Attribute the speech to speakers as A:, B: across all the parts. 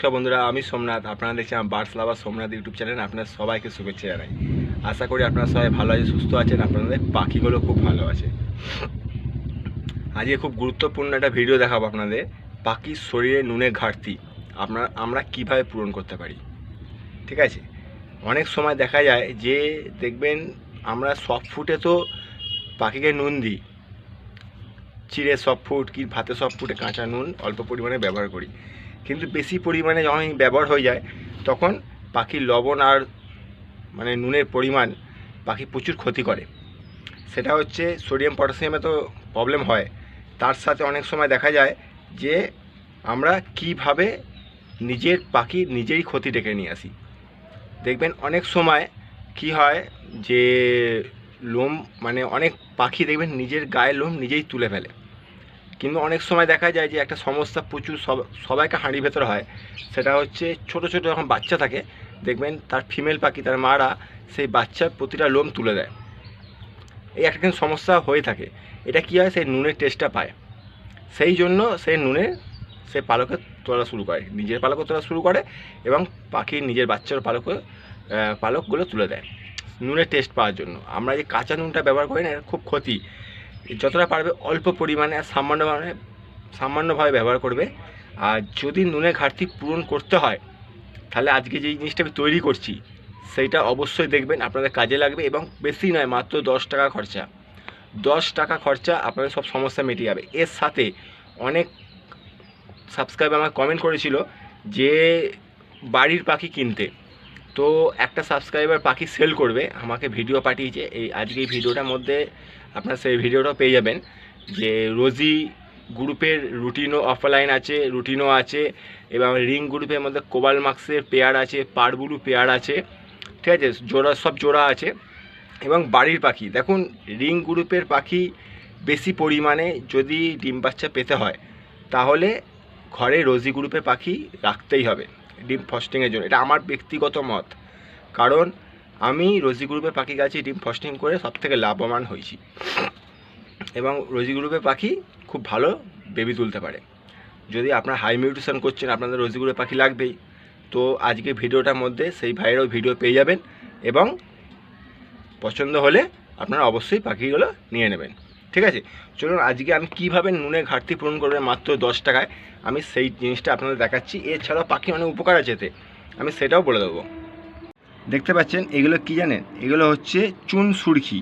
A: নমস্কার বন্ধুরা, আমি সোমনাথ। আপনারা দেখছেন birds lover Somnath YouTube channel. আপনার সবাইকে শুভেচ্ছা জানাই। আশা করি আপনারা সবাই ভালো আছে সুস্থ আছেন। আপনাদের পাখিগুলো খুব ভালো আছে। আজকে খুব গুরুত্বপূর্ণ একটা ভিডিও দেখাবো আপনাদের। পাখির শরীরে নুনের ঘাটতি, আপনার, আমরা কীভাবে পূরণ করতে পারি? ঠিক আছে? অনেক সময় দেখা যায় যে, দেখবেন আমরা সব ফুটে তো পাখিকে নুন দিই। চিড়ে সব ফুট, কি ভাতে সব ফুটে কাঁচা নুন অল্প পরিমাণে ব্যবহার করি। কিন্তু বেশি পরিমাণে যখন ব্যবহার হয়ে যায়, তখন পাখির লবণ আর মানে নুনের পরিমাণ পাখি প্রচুর ক্ষতি করে। সেটা হচ্ছে সোডিয়াম পটাশিয়ামে তো প্রবলেম হয়। তার সাথে অনেক সময় দেখা যায় যে, আমরা কীভাবে নিজের পাখি নিজেই ক্ষতি ডেকে নিয়ে আসি। দেখবেন অনেক সময় কি হয় যে, লোম মানে অনেক পাখি দেখবেন নিজের গায়ে লোম নিজেই তুলে ফেলে। কিন্তু অনেক সময় দেখা যায় যে একটা সমস্যা প্রচুর সব সবাইকে হাঁড়ির ভেতর হয়। সেটা হচ্ছে ছোট ছোট যখন বাচ্চা থাকে দেখবেন তার ফিমেল পাখি তার মারা সেই বাচ্চার প্রতিটা লোম তুলে দেয়। এই একটা কিন্তু সমস্যা হয়ে থাকে। এটা কী হয়? সেই নুনের টেস্টটা পায়। সেই জন্য সেই নুনে সে পালকে তোলা শুরু করে নিজের পালকও তোলা শুরু করে এবং পাখি নিজের বাচ্চার পালকে আহ, পালকগুলো তুলে দেয়। নুনের টেস্ট পাওয়ার জন্য। আমরা যে কাঁচা নুনটা ব্যবহার করি না খুব ক্ষতি। যতটা পারবে অল্প পরিমাণে আর সামান্য মানে সামান্যভাবে ব্যবহার করবে। আর যদি নুনের ঘাটতি পূরণ করতে হয়, তাহলে আজকে যেই জিনিসটা আমি তৈরি করছি, সেইটা অবশ্যই দেখবেন, আপনাদের কাজে লাগবে এবং বেশি নয়, মাত্র দশ টাকা খরচা। দশ টাকা খরচা আপনাদের সব সমস্যা মিটে যাবে। এর সাথে অনেক সাবস্ক্রাইব আমার কমেন্ট করেছিল যে বাড়ির পাখি কিনতে। তো একটা সাবস্ক্রাইবার পাখি সেল করবে, আমাকে ভিডিও পাঠিয়েছে। এই আজকে এই ভিডিওটার মধ্যে আপনার সেই ভিডিওটাও পেয়ে যাবেন যে রোজি গ্রুপের রুটিনও অফলাইন আছে, রুটিনও আছে, এবং রিং গ্রুপের মধ্যে কোবাল মার্কসের পেয়ার আছে, পারবুলু পেয়ার আছে, ঠিক আছে, জোড়া, সব জোড়া আছে, এবং বাড়ির পাখি। দেখুন, রিং গ্রুপের পাখি বেশি পরিমাণে যদি ডিম বাচ্চা পেতে হয়, তাহলে ঘরে রোজি গ্রুপের পাখি রাখতেই হবে ডিম ফস্টিংয়ের জন্য। এটা আমার ব্যক্তিগত মত। কারণ আমি রোজি গ্রুপে পাখি গাছে ডিম ফস্টিং করে সব থেকে লাভবান হয়েছি। এবং রোজি গ্রুপে পাখি খুব ভালো বেবি তুলতে পারে। যদি আপনার হাই মিউটেশন করছেন, আপনাদের রোজি গ্রুপের পাখি লাগবেই। তো আজকে ভিডিওটার মধ্যে সেই ভাইয়েরও ভিডিও পেয়ে যাবেন এবং পছন্দ হলে আপনারা অবশ্যই পাখিগুলো নিয়ে নেবেন। ঠিক আছে? চলুন আজকে আমি কীভাবে নুনের ঘাটতি পূরণ করবেন মাত্র দশ টাকায়, আমি সেই জিনিসটা আপনাদের দেখাচ্ছি। এছাড়াও পাখি অনেক উপকার আছে আমি সেটাও বলে দেবো। দেখতে পাচ্ছেন, এগুলো কি জানেন? এগুলো হচ্ছে চুন সুরখি।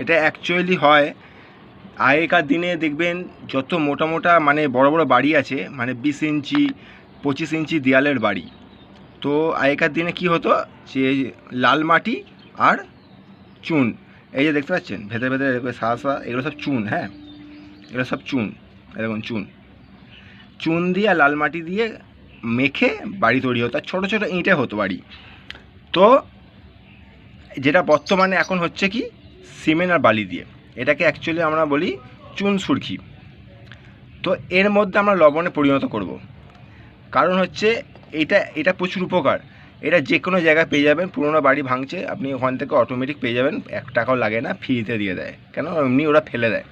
A: এটা অ্যাকচুয়ালি হয় আগেকার দিনে দেখবেন যত মোটা মোটা মানে বড় বড় বাড়ি আছে মানে বিশ ইঞ্চি, পঁচিশ ইঞ্চি দেয়ালের বাড়ি। তো আগেকার দিনে কি হতো? যে লাল মাটি আর চুন। এই যে দেখতে পাচ্ছেন, ভেতরে ভেতরে সাদা সাদা, এগুলো সব চুন হ্যাঁ? এগুলো সব চুন, এরকম চুন। চুন দিয়ে আর লাল মাটি দিয়ে মেখে বাড়ি তৈরি হতো। আর ছোটো ছোটো ইঁটে হতো বাড়ি। তো যেটা বর্তমানে এখন হচ্ছে কি সিমেন্ট আর বালি দিয়ে। এটাকে অ্যাকচুয়ালি আমরা বলি চুন সুরখি। তো এর মধ্যে আমরা লবণে পরিণত করব। কারণ হচ্ছে এটা এটা প্রচুর উপকার। এটা যে কোনো জায়গায় পেয়ে যাবেন, পুরোনো বাড়ি ভাঙছে, আপনি ওখান থেকে অটোমেটিক পেয়ে যাবেন, এক টাকাও লাগে না ফ্রিতে দিয়ে দেয়। কেন? এমনি ওরা ফেলে দেয়।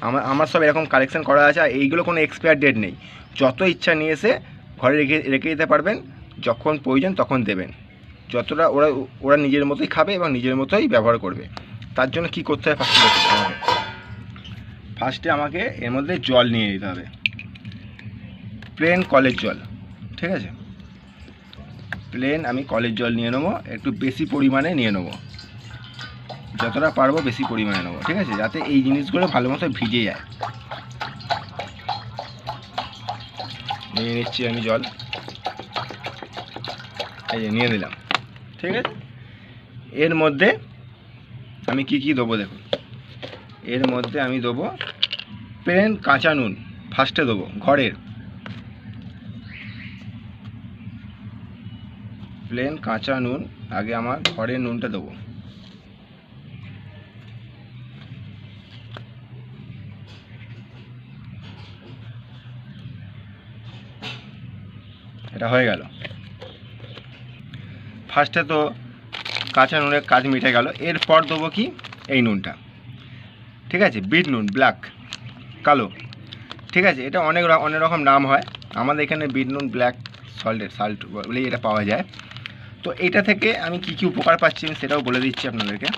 A: আমার আমার সব এরকম কালেকশন করা আছে, আর এইগুলো কোনো এক্সপায়ার ডেট নেই। যত ইচ্ছা নিয়ে এসে ঘরে রেখে রেখে দিতে পারবেন, যখন প্রয়োজন তখন দেবেন। যতটা ওরা ওরা নিজের মতোই খাবে এবং নিজের মতোই ব্যবহার করবে। তার জন্য কি করতে হয় ফার্স্টে দেখতে হবে। ফার্স্টে আমাকে এর মধ্যে জল নিয়ে নিতে হবে। প্লেন কলের জল, ঠিক আছে? প্লেন আমি কলের জল নিয়ে নেব, একটু বেশি পরিমাণে নিয়ে নেব। যতটা পারব বেশি পরিমাণে নেব, ঠিক আছে? যাতে এই জিনিসগুলো ভালো মতো ভিজে যায়। নিয়ে নিচ্ছি আমি জল। এই নিয়ে নিলাম। ঠিক আছে? এর মধ্যে আমি কি কি দেবো দেখুন। এর মধ্যে আমি দেবো প্লেন কাঁচা নুন ফার্স্টে দেবো, ঘরের। প্লেন কাঁচা নুন, আগে আমার ঘরের নুনটা দেবো। এটা হয়ে গেল। ফার্স্টে তো কাঁচা নুনের কাজ মিটে গেল, এরপর দেবো কি? এই নুনটা। ঠিক আছে? বিট নুন, ব্ল্যাক, কালো। ঠিক আছে? এটা অনেক অনেক রকম নাম হয়। আমাদের এখানে বিট নুন, ব্ল্যাক সল্টেড সাল্ট বলেই এটা পাওয়া যায়। তো এটা থেকে আমি কি কি উপকার পাচ্ছি আমি সেটাও বলে দিচ্ছি আপনাদেরকে।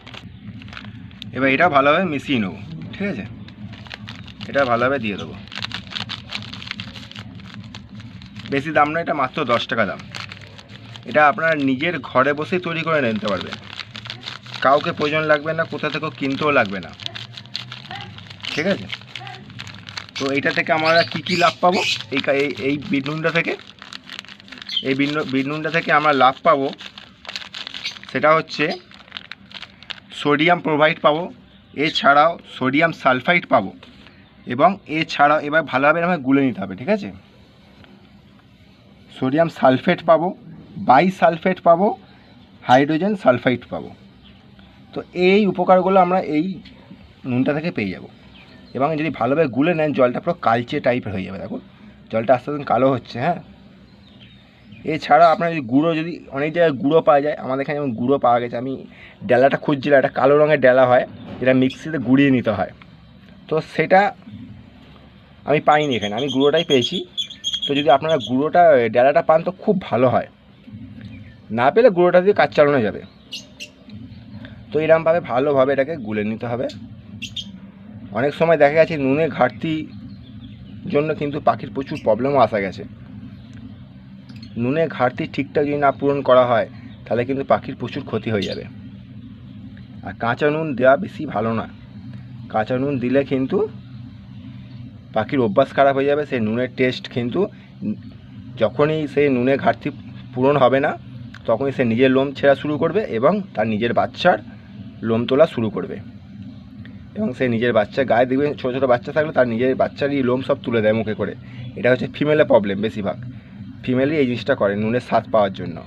A: এবার এটা ভালোভাবে মিশিয়ে নেব। ঠিক আছে? এটা ভালোভাবে দিয়ে দেবো। বেশি দাম না এটা মাত্র দশ টাকা দাম। এটা আপনারা নিজের ঘরে বসেই তৈরি করে নিতে পারবেন। কাউকে প্রয়োজন লাগবে না, কোথা থেকেও কিনতেও লাগবে না। ঠিক আছে? তো এইটা থেকে আমরা কি কি লাভ পাবো? এই এই বিটনুনটা থেকে। এই বিটনুনটা থেকে আমরা লাভ পাবো সেটা হচ্ছে সোডিয়াম প্রোভাইড পাবো, এছাড়াও সোডিয়াম সালফাইড পাবো এবং এছাড়াও এবার ভালোভাবে আমাকে গুলে নিতে হবে, ঠিক আছে? সোডিয়াম সালফেট পাবো বাই সালফেট পাবো হাইড্রোজেন সালফাইড পাবো। তো এই উপকারগুলো আমরা এই নুনটা থেকে পেয়ে যাব। এবং যদি ভালোভাবে গুলে নেন, জলটা পুরো কালচে টাইপের হয়ে যাবে, দেখুন। জলটা আস্তে আস্তে কালো হচ্ছে হ্যাঁ। এছাড়া আপনার যদি গুঁড়ো, যদি অনেক জায়গায় গুঁড়ো পাওয়া যায়, আমাদের এখানে যেমন গুঁড়ো পাওয়া গেছে, আমি ডেলাটা খুঁজছিলাম, একটা কালো রঙের ডেলা হয়, যেটা মিক্সিতে গুঁড়িয়ে নিতে হয়। তো সেটা আমি পাইনি এখানে, আমি গুঁড়োটাই পেয়েছি। তো যদি আপনারা গুঁড়োটা, ডেলাটা পান, তো খুব ভালো হয়। না পেলে গুঁড়োটা দিয়ে কাজ চালানো যাবে। তো এরমভাবে ভালোভাবে এটাকে গুলে নিতে হবে। অনেক সময় দেখা গেছে নুনে ঘাটতি জন্য কিন্তু পাখির প্রচুর প্রবলেমও আসা গেছে। নুনে ঘাটতি ঠিকঠাক যদি না পূরণ করা হয়, তাহলে কিন্তু পাখির প্রচুর ক্ষতি হয়ে যাবে। আর কাঁচা নুন দেওয়া বেশি ভালো না। কাঁচা নুন দিলে কিন্তু পাখির অভ্যাস খারাপ হয়ে যাবে, সেই নুনের টেস্ট কিন্তু যখনই সেই নুনের ঘাটতি পূরণ হবে না তখনই সে নিজের লোম ছেঁড়া শুরু করবে এবং তার নিজের বাচ্চার লোম তোলা শুরু করবে। এবং সে নিজের বাচ্চা গায়ে দেখবে, ছোটো ছোটো বাচ্চা থাকলে তার নিজের বাচ্চারই লোম সব তুলে দেয় মুখে করে। এটা হচ্ছে ফিমেলের প্রবলেম বেশিরভাগ। ফিমেলই এই জিনিসটা করে, নুনের স্বাদ পাওয়ার জন্য।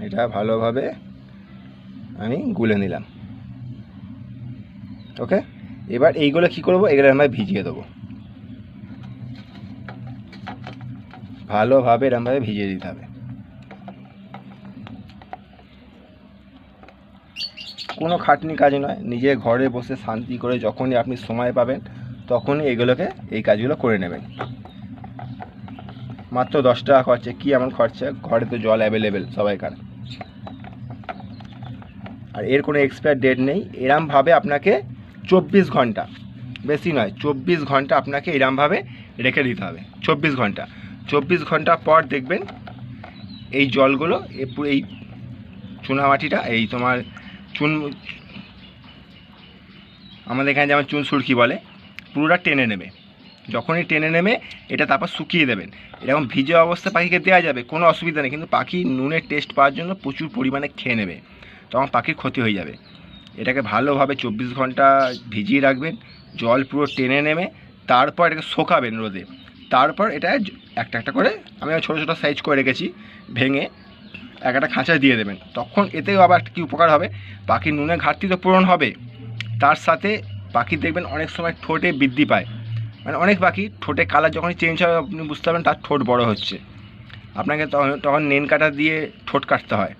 A: এটা ভালোভাবে আমি গুলে নিলাম। ওকে এবার এইগুলো কী করব? এগুলো আমরা ভিজিয়ে দেবো। ভালোভাবে এরমভাবে ভিজিয়ে দিতে হবে। কোনো খাটনি কাজ নয়, নিজে ঘরে বসে শান্তি করে যখনই আপনি সময় পাবেন, তখনই এগুলোকে, এই কাজগুলো করে নেবেন। মাত্র দশ টাকা খরচা, কী এমন খরচা? ঘরে তো জল অ্যাভেলেবেল সবাইকার। আর এর কোনো এক্সপায়ার ডেট নেই, এরমভাবে আপনাকে চব্বিশ ঘণ্টা, বেশি নয়, চব্বিশ ঘণ্টা আপনাকে এরমভাবে রেখে দিতে হবে, চব্বিশ ঘণ্টা। চব্বিশ ঘণ্টা পর দেখবেন এই জলগুলো, এই চুনামাটিটা এই তোমার চুন, আমাদের এখানে যেমন চুন সুরকি বলে, পুরোটা টেনে নেবে। যখনই টেনে নেবে, এটা তারপর শুকিয়ে দেবেন। এরকম ভিজে অবস্থায় পাখিকে দেওয়া যাবে, কোনো অসুবিধা নেই। কিন্তু পাখি নুনের টেস্ট পাওয়ার জন্য প্রচুর পরিমাণে খেয়ে নেবে, তখন পাখির ক্ষতি হয়ে যাবে। এটাকে ভালোভাবে চব্বিশ ঘণ্টা ভিজিয়ে রাখবেন, জল পুরো টেনে নেমে তারপর এটাকে শোকাবেন রোদে। তারপর এটা একটা একটা করে আমি ছোটো ছোটো সাইজ করে রেখেছি, ভেঙে এক একটা খাঁচায় দিয়ে দেবেন। তখন এতেও আবার একটা কী উপকার হবে? পাখির নুনের ঘাটতি তো পূরণ হবে। তার সাথে পাখি দেখবেন অনেক সময় ঠোঁটে বৃদ্ধি পায়। মানে অনেক পাখি ঠোঁটে কালার যখনই চেঞ্জ হবে আপনি বুঝতে পারবেন তার ঠোঁট বড় হচ্ছে। আপনাকে তখন তখন নেন কাটা দিয়ে ঠোঁট কাটতে হয়।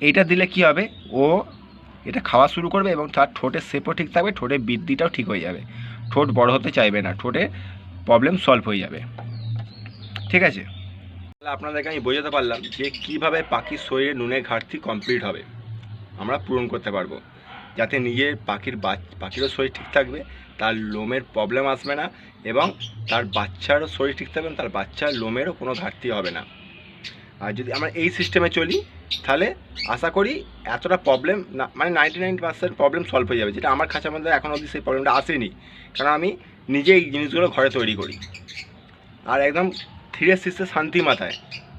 A: এইটা দিলে কি হবে? ও এটা খাওয়া শুরু করবে এবং তার ঠোঁটের শেপও ঠিক থাকবে, ঠোঁটের বৃদ্ধিটাও ঠিক হয়ে যাবে। ঠোঁট বড় হতে চাইবে না। ঠোঁটে প্রবলেম সলভ হয়ে যাবে। ঠিক আছে? তাহলে আপনাদেরকে আমি বোঝাতে পারলাম যে কীভাবে পাখির শরীরে নুনের ঘাটতি কমপ্লিট হবে। আমরা পূরণ করতে পারব। যাতে নিজের পাখির পাখিরও শরীর ঠিক থাকবে, তার লোমের প্রবলেম আসবে না এবং তার বাচ্চারও শরীর ঠিক থাকবে তার বাচ্চার লোমেরও কোনো ঘাটতি হবে না। আর যদি আমরা এই সিস্টেমে চলি, তাহলে আশা করি এতটা প্রবলেম না মানে ninety nine percent problem solve হয়ে যাবে। যেটা আমার খাঁচার মধ্যে এখন অবধি সেই প্রবলেমটা আসেনি। কারণ আমি নিজে এই জিনিসগুলো ঘরে তৈরি করি। আর একদম ধীরে সিস্তে শান্তি মাথায়।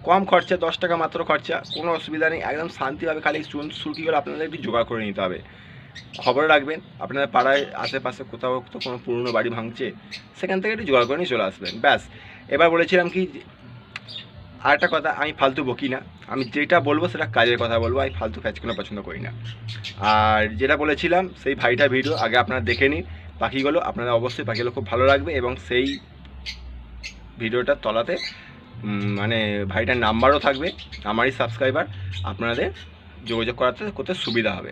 A: কম খরচা, দশ টাকা মাত্র খরচা, কোনো অসুবিধা নেই। একদম শান্তিভাবে খালি চুন সুরকিগুলো আপনাদের একটু জোগাড় করে নিতে হবে। খবর রাখবেন, আপনাদের পাড়ায়, আশেপাশে কোথাও তো কোনো পুরনো বাড়ি ভাঙছে, সেখান থেকে একটু জোগাড় করে নিয়ে চলে আসবেন। ব্যাস, এবার বলেছিলাম কি আরেকটা কথা, আমি ফালতু বকি না। আমি যেটা বলব সেটা কাজের কথা বলব, আমি ফালতু কাজ কোনো পছন্দ করি না। আর যেটা বলেছিলাম, সেই ভাইটা ভিডিও আগে আপনারা দেখে নিন। পাখিগুলো আপনারা অবশ্যই পাখিগুলো খুব ভালো লাগবে এবং সেই ভিডিওটার তলাতে মানে ভাইটার নাম্বারও থাকবে, আমারই সাবস্ক্রাইবার আপনাদের যোগাযোগ করাতে করতে সুবিধা হবে।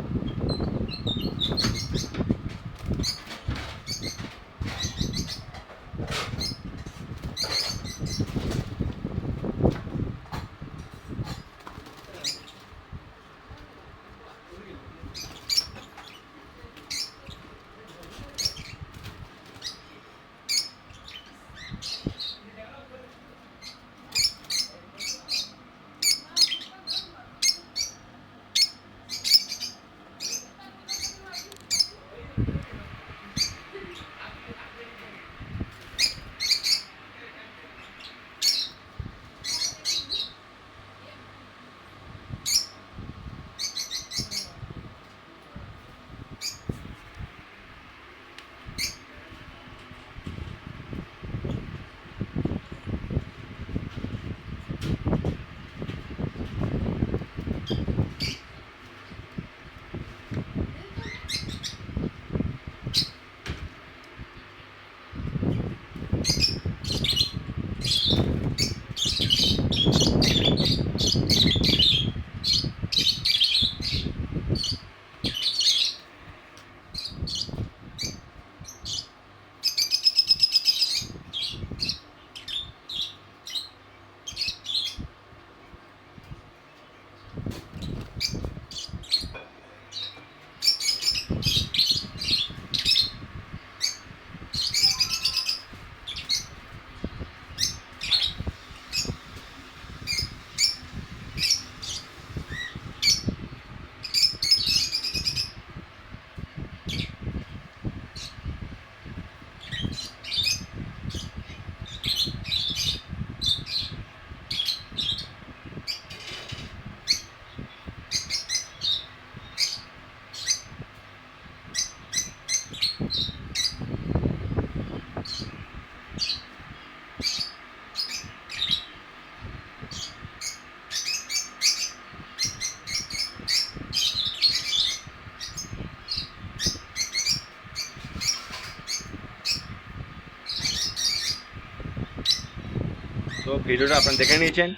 A: ভিডিওটা আপনারা দেখে নিয়েছেন।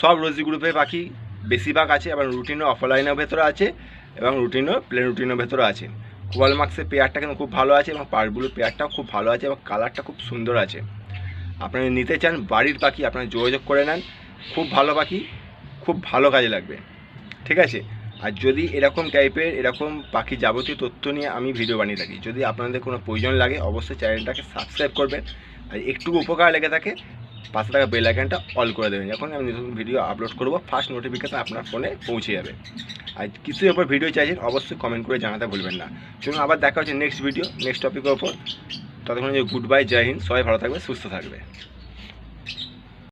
A: সব রোজি গ্রুপে পাখি বেশিরভাগ আছে, এবং রুটিনও অফলাইনের ভেতরে আছে, এবং রুটিনও প্লেন রুটিনের ভেতরে আছে। কোয়াল মার্ক্সের পেয়ারটা কিন্তু খুব ভালো আছে, এবং পারগুলোর পেয়ারটাও খুব ভালো আছে, এবং কালারটা খুব সুন্দর আছে। আপনারা নিতে চান, বাড়ির পাখি আপনারা যোগাযোগ করে নেন। খুব ভালো পাখি, খুব ভালো কাজে লাগবে। ঠিক আছে? আর যদি এরকম টাইপের এরকম পাখি যাবতীয় তথ্য নিয়ে আমি ভিডিও বানিয়ে থাকি, যদি আপনাদের কোনো প্রয়োজন লাগে, অবশ্যই চ্যানেলটাকে সাবস্ক্রাইব করবেন। আর একটু উপকার লেগে থাকে পাশে থাকা বেল আইকনটা অল করে দেবেন। যখন আমি নতুন ভিডিও আপলোড করব ফার্স্ট নোটিফিকেশান আপনার ফোনে পৌঁছে যাবে। আর কিছুর ওপর ভিডিও চাইছেন, অবশ্যই কমেন্ট করে জানাতে ভুলবেন না। চলুন আবার দেখা হচ্ছে নেক্সট ভিডিও নেক্সট টপিকের ওপর ততক্ষণ যে গুড বাই জয় হিন্দ, সবাই ভালো থাকবে, সুস্থ থাকবে।